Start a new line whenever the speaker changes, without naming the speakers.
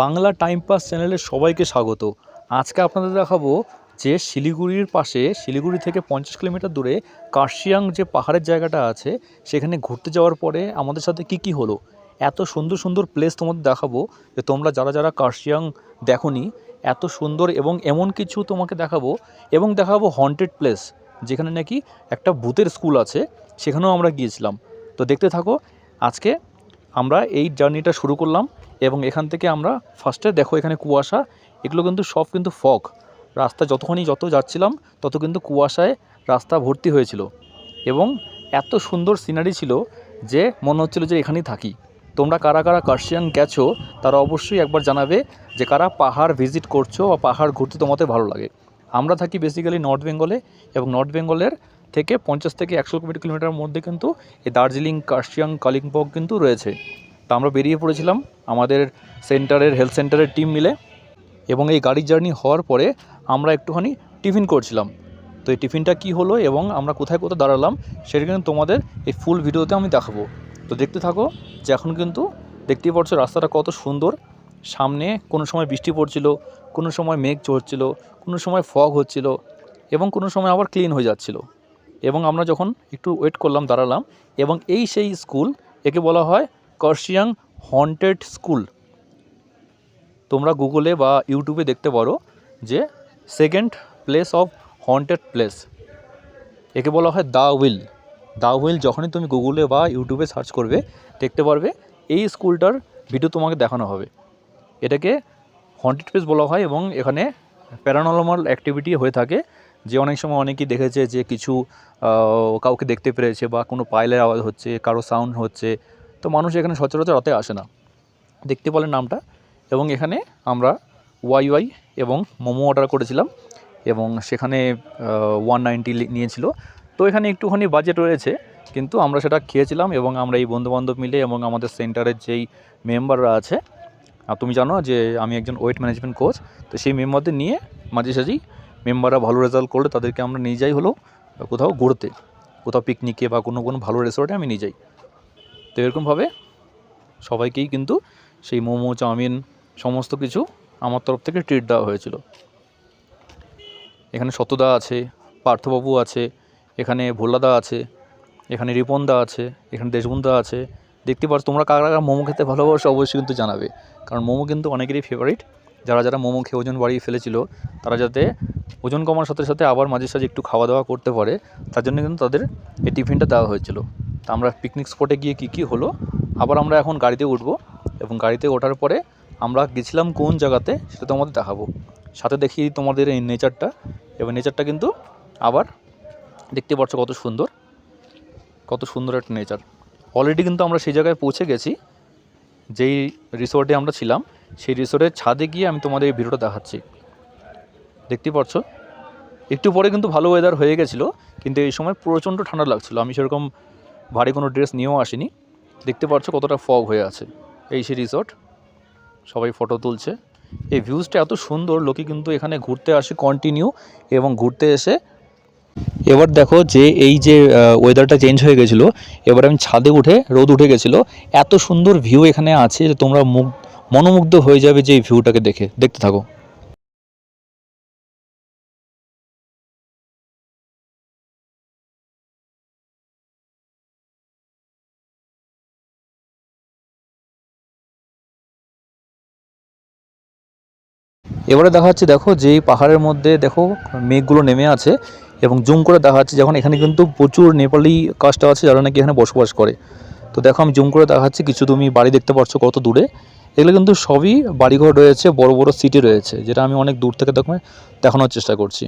Bangla time pass চ্যানেলে সবাইকে স্বাগত। আজকে আপনাদের দেখাবো যে শিলিগুড়ির পাশে, শিলিগুড়ি থেকে পঞ্চাশ কিলোমিটার দূরে কার্শিয়াং যে পাহাড়ের জায়গাটা আছে, সেখানে ঘুরতে যাওয়ার পরে আমাদের সাথে কি কি হলো? এত সুন্দর সুন্দর প্লেস তোমাদের দেখাবো যে তোমরা যারা যারা কার্শিয়াং দেখোনি, এত সুন্দর এবং এমন কিছু তোমাকে দেখাবো এবং দেখাবো হন্টেড প্লেস যেখানে নাকি একটা ভূতের স্কুল আছে, সেখানেও আমরা গিয়েছিলাম। তো দেখতে থাকো, আজকে আমরা এই জার্নিটা শুরু করলাম। এবং এখান থেকে আমরা ফার্স্টে দেখো এখানে কুয়াশা, এগুলো কিন্তু সব কিন্তু ফগ রাস্তা যতক্ষণই যত যাচ্ছিলাম, তত কিন্তু কুয়াশায় রাস্তা ভর্তি হয়েছিল। এবং এত সুন্দর সিনারি ছিল যে মনে হচ্ছিল যে এখানেই থাকি। তোমরা কারা কারা কার্শিয়ান গেছো, তারা অবশ্যই একবার জানাবে যে কারা পাহাড় ভিজিট করছ বা পাহাড় ঘুরতে তোমাদের ভালো লাগে। আমরা থাকি বেসিক্যালি নর্থ বেঙ্গলে এবং নর্থ বেঙ্গলের থেকে পঞ্চাশ থেকে একশো কিলোমিটার মধ্যে কিন্তু এই দার্জিলিং কার্শিয়াং কালিম্পং কিন্তু রয়েছে। আমরা বেরিয়ে পড়েছিলাম আমাদের সেন্টারের হেলথ সেন্টারের টিম মিলে এবং এই গাড়ির জার্নি হওয়ার পরে আমরা একটুখানি টিফিন করছিলাম। তো এই টিফিনটা কি হলো এবং আমরা কোথায় কোথায় দাঁড়ালাম সেটা কিন্তু তোমাদের এই ফুল ভিডিওতে আমি দেখাবো। তো দেখতে থাকো যে এখন কিন্তু দেখতেই পাচ্ছ রাস্তাটা কত সুন্দর। সামনে কোনো সময় বৃষ্টি পড়ছিল, কোনো সময় মেঘ চড়ছিল কোনো সময় ফগ হচ্ছিল এবং কোনো সময় আবার ক্লিন হয়ে যাচ্ছিল। এবং আমরা যখন একটু ওয়েট করলাম, দাঁড়ালাম এবং এই সেই স্কুল একে বলা হয় কার্শিয়াং হন্টেড স্কুল। তোমরা গুগলে বা ইউটিউবে দেখতে পারো যে second place of haunted place. একে বলা হয় দা উইল। দা উইল যখনই তুমি গুগলে বা ইউটিউবে সার্চ করবে, দেখতে পারবে এই স্কুলটার ভিডিও তোমাকে দেখানো হবে। এটাকে হন্টেড প্লেস বলা হয় এবং এখানে প্যারানর্মাল অ্যাক্টিভিটি হয়ে থাকে, যে অনেক সময় অনেকেই দেখেছে যে কিছু কাউকে দেখতে পেরেছে বা কোনো পাইলের আওয়াজ হচ্ছে, কারও সাউন্ড হচ্ছে তো মানুষ এখানে সচরাচর রাতে আসে না। দেখতে পেলেন নামটা এবং এখানে আমরা ওয়াই ওয়াই এবং মোমো অর্ডার করেছিলাম এবং সেখানে ওয়ান নাইনটি নিয়েছিল। তো এখানে একটুখানি বাজেট রয়েছে, কিন্তু আমরা সেটা খেয়েছিলাম এবং আমরা এই বন্ধুবান্ধব মিলে এবং আমাদের সেন্টারের যেই মেম্বাররা আছে, আর তুমি জানো যে আমি একজন ওয়েট ম্যানেজমেন্ট কোচ তো সেই মেম্বারদের নিয়ে মাঝে সাঝেই মেম্বাররা ভালো রেজাল্ট করলে তাদেরকে আমরা নিয়ে যাই হলো কোথাও ঘুরতে। কোথাও পিকনিকে বা কোনো কোনো ভালো রিসোর্টে আমি নিয়ে যাই। তো এরকমভাবে সবাইকেই কিন্তু সেই মোমো, চাউমিন সমস্ত কিছু আমার তরফ থেকে ট্রিট দেওয়া হয়েছিল। এখানে সত্যদা আছে, পার্থবাবু আছে, এখানে ভোলাদা আছে, এখানে রিপনদা আছে, এখানে দেশবন্ধা আছে। দেখতে পাচ্ছ তোমরা কারা কারা মোমো খেতে ভালোবাসো অবশ্যই কিন্তু জানাবে। কারণ মোমো কিন্তু অনেকেরই ফেভারিট যারা যারা মোমো খেয়ে ওজন বাড়িয়ে ফেলেছিল, তারা যাতে ওজন কমার সাথে সাথে আবার মাঝে সাঝে একটু খাওয়া দাওয়া করতে পারে, তার জন্য কিন্তু তাদের এই টিফিনটা দেওয়া হয়েছিল। তা আমরা পিকনিক স্পটে গিয়ে কী কী হলো? আবার আমরা এখন গাড়িতে উঠবো এবং গাড়িতে ওঠার পরে আমরা গেছিলাম কোন জায়গাতে সেটা তোমাদের দেখাবো। সাথে দেখি তোমাদের এই নেচারটা এবং নেচারটা কিন্তু আবার দেখতে পাচ্ছ কত সুন্দর কত সুন্দর একটা নেচার অলরেডি কিন্তু আমরা সেই জায়গায় পৌঁছে গেছি, যেই রিসোর্টে আমরা ছিলাম, সেই রিসোর্টের ছাদে গিয়ে আমি তোমাদের এই ভিডিওটা দেখাচ্ছি। দেখতে পাচ্ছ? একটু পরে কিন্তু ভালো ওয়েদার হয়ে গেছিল, কিন্তু এই সময় প্রচণ্ড ঠান্ডা লাগছিল। আমি সেরকম ভারী কোনো ড্রেস নিয়েও আসিনি। দেখতে পাচ্ছ কতটা ফগ হয়ে আছে এই সেই রিসোর্ট সবাই ফটো তুলছে। এই ভিউজটা এত সুন্দর, লোকে কিন্তু এখানে ঘুরতে আসে কন্টিনিউ এবং ঘুরতে এসে। এবার দেখো যে এই যে ওয়েদারটা চেঞ্জ হয়ে গেছিল, এবার আমি ছাদে উঠে রোদ উঠে গেছিল। এত সুন্দর ভিউ এখানে আছে যে তোমরা মুগ মনোমুগ্ধ হয়ে যাবে যে এই ভিউটাকে দেখে। দেখতে থাকো। এবারে দেখা যাচ্ছে, দেখো যে পাহাড়ের মধ্যে, দেখো মেঘগুলো নেমে আছে এবং জুম করে দেখা যাচ্ছে যখন এখানে কিন্তু প্রচুর নেপালি কাস্ট আছে যারা নাকি এখানে বসবাস করে। তো দেখো আমি জুম করে দেখাচ্ছি কিছু তুমি বাড়ি দেখতে পাচ্ছ কত দূরে। এগুলো কিন্তু সবই বাড়িঘর রয়েছে, বড় বড় সিটি রয়েছে, যেটা আমি অনেক দূর থেকে দেখো দেখানোর চেষ্টা করছি।